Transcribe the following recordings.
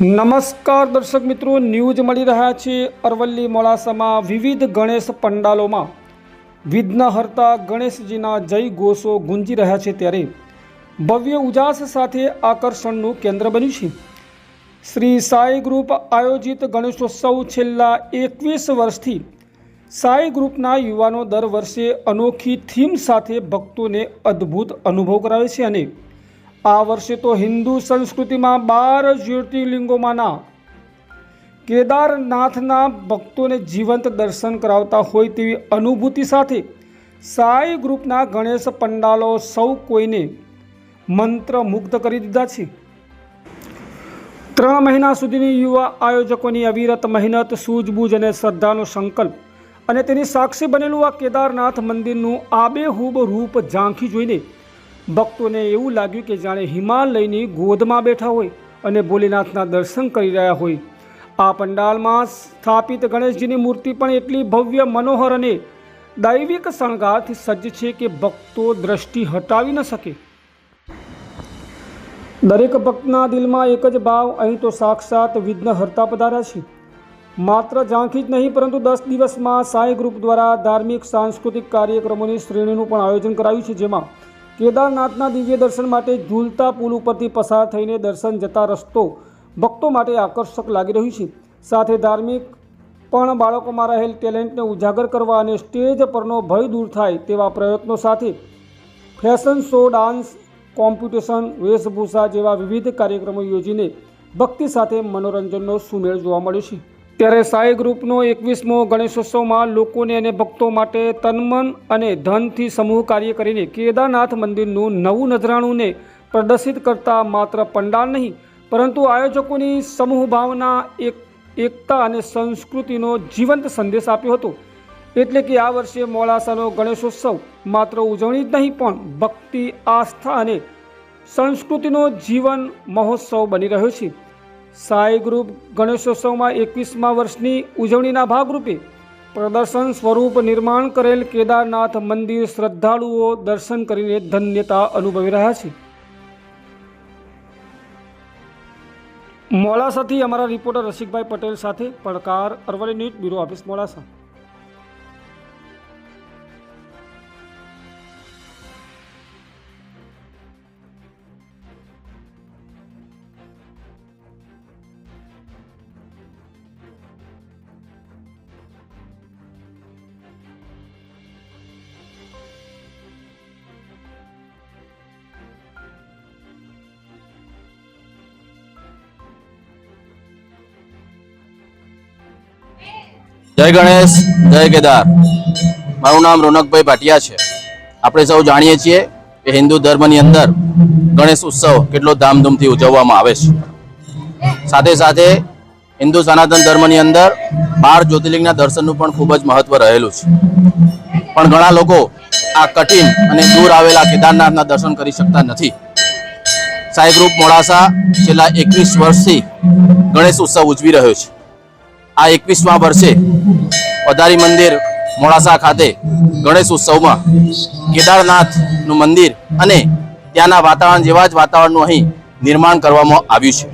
નમસ્કાર દર્શક મિત્રો, ન્યૂઝ મળી રહ્યા છે અરવલ્લી મોડાસામાં વિવિધ ગણેશ પંડાલોમાં. વિઘ્નહર્તા ગણેશજીના જય ઘોષો ગુંજી રહ્યા છે ત્યારે. ભવ્ય ઉજાસ સાથે આકર્ષણનું કેન્દ્ર બન્યું છે. શ્રી સાઈ ગ્રુપ આયોજિત ગણેશોત્સવ છેલ્લા એકવીસ વર્ષથી. સાઈ ગ્રુપના યુવાનો દર વર્ષે અનોખી થીમ સાથે ભક્તોને અદ્ભુત અનુભવ કરાવે છે અને આ વર્ષે તો હિન્દુ સંસ્કૃતિમાં બાર જ્યોતિર્લિંગોમાંના કેદારનાથના ભક્તોને જીવંત દર્શન કરાવતા હોય તેવી અનુભૂતિ સાથે સાઈ ગ્રુપના ગણેશ પંડાલો સૌ કોઈને મંત્રમુગ્ધ કરી દીધા છે. ત્રણ મહિના સુધીની યુવા આયોજકોની અવિરત મહેનત, સૂઝબૂઝ અને શ્રદ્ધાનો સંકલ્પ અને તેની સાક્ષી બનેલું આ કેદારનાથ મંદિરનું આબેહૂબ રૂપ ઝાંખી જોઈને ભક્તોને એવું લાગ્યું કે જાણે હિમાલયની ગોદમાં બેઠા હોય અને ભોલેનાથના દર્શન કરી રહ્યા હોય. આ પંડાલમાં સ્થાપિત ગણેશજીની મૂર્તિ પણ એટલી ભવ્ય, મનોહર અને દૈવિક શણગારથી સજ્જ છે કે ભક્તો દ્રષ્ટિ હટાવી ન શકે. દરેક ભક્તના દિલમાં એક જ ભાવ, અહીં તો સાક્ષાત વિઘ્નહર્તા પધાર્યા છે. માત્ર ઝાંખી જ નહીં, પરંતુ દસ દિવસમાં સાંઈ ગ્રુપ દ્વારા ધાર્મિક, સાંસ્કૃતિક કાર્યક્રમોની શ્રેણીનું પણ આયોજન કરાયું છે, જેમાં કેદારનાથના દિવ્ય દર્શન માટે ઝૂલતા પુલ ઉપરથી પસાર થઈને દર્શન જતા રસ્તો ભક્તો માટે આકર્ષક લાગી રહ્યું છે. સાથે ધાર્મિક પણ બાળકોમાં રહેલ ટેલેન્ટને ઉજાગર કરવા અને સ્ટેજ પરનો ભય દૂર થાય તેવા પ્રયત્નો સાથે ફેશન શો, ડાન્સ કોમ્પિટિશન વેશભૂષા જેવા વિવિધ કાર્યક્રમો યોજીને ભક્તિ સાથે મનોરંજનનો સુમેળ જોવા મળ્યો છે. ત્યારે સાઈ ગ્રુપનો એકવીસમો ગણેશોત્સવમાં લોકોને અને ભક્તો માટે તનમન અને ધનથી સમૂહ કાર્ય કરીને કેદારનાથ મંદિરનું નવું નજરાણુંને પ્રદર્શિત કરતા માત્ર પંડાલ નહીં, પરંતુ આયોજકોની સમૂહ ભાવના, એક, એકતા અને સંસ્કૃતિનો જીવંત સંદેશ આપ્યો હતો. એટલે કે આ વર્ષે મોડાસાનો ગણેશોત્સવ માત્ર ઉજવણી જ નહીં, પણ ભક્તિ, આસ્થા અને સંસ્કૃતિનો જીવન મહોત્સવ બની રહ્યો છે. સાઈ ગ્રુપ ગણેશોત્સવમાં એકવીસમા વર્ષની ઉજવણીના ભાગરૂપે પ્રદર્શન સ્વરૂપ નિર્માણ કરેલ કેદારનાથ મંદિર શ્રદ્ધાળુઓ દર્શન કરીને ધન્યતા અનુભવી રહ્યા છે. મોડાસાથી અમારા રિપોર્ટર રસિકભાઈ પટેલ સાથે પડકાર Aravalli news bureau office Modasa. જય ગણેશ, જય કેદાર. મારું નામ રોનકભાઈ ભાટિયા છે. આપણે સૌ જાણીએ છીએ કે હિન્દુ ધર્મની અંદર ગણેશ ઉત્સવ કેટલો ધામધૂમથી ઉજવવામાં આવે છે. સાથે સાથે હિન્દુ સનાતન ધર્મની અંદર બાર જ્યોતિર્લિંગના દર્શનનું પણ ખૂબ જ મહત્વ રહેલું છે. પણ ઘણા લોકો આ કઠિન અને દૂર આવેલા કેદારનાથના દર્શન કરી શકતા નથી. સાઈ ગ્રુપ મોડાસા છેલ્લા એકવીસ વર્ષથી ગણેશ ઉત્સવ ઉજવી રહ્યો છે. આ એકવીસમા વર્ષે પધારી મંદિર મોડાસા ખાતે ગણેશ ઉત્સવમાં કેદારનાથનું મંદિર અને ત્યાંના વાતાવરણ જેવા જ વાતાવરણનું અહીં નિર્માણ કરવામાં આવ્યું છે.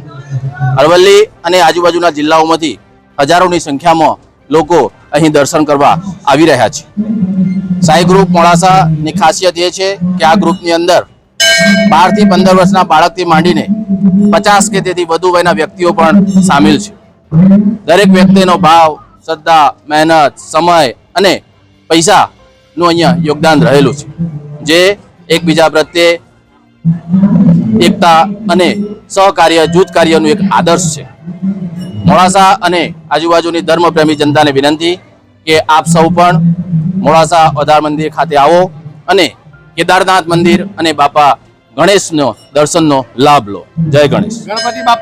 અરવલ્લી અને આજુબાજુના જિલ્લાઓમાંથી હજારોની સંખ્યામાં લોકો અહીં દર્શન કરવા આવી રહ્યા છે. સાઈ ગ્રુપ મોડાસાની ખાસિયત એ છે કે આ ગ્રુપની અંદર બારથી પંદર વર્ષના બાળકથી માંડીને પચાસ કે તેથી વધુ વયના વ્યક્તિઓ પણ સામેલ છે. દરેક વ્યક્તિનો ભાવ, શ્રદ્ધા, મહેનત, સમય અને પૈસાનું અહીંયા યોગદાન રહેલું છે. જે એકબીજા પ્રત્યે એકતા અને સહકાર્ય, જૂથ કાર્યનું એક આદર્શ છે. મોડાસા અને આજુબાજુની ધર્મપ્રેમી જનતાને વિનંતી કે આપ સૌ પણ મોડાસા અધાર મંદિર ખાતે આવો અને કેદારનાથ મંદિર અને બાપા ગણેશનો દર્શનનો લાભ લો. જય ગણેશ. ગણપતિ બાપ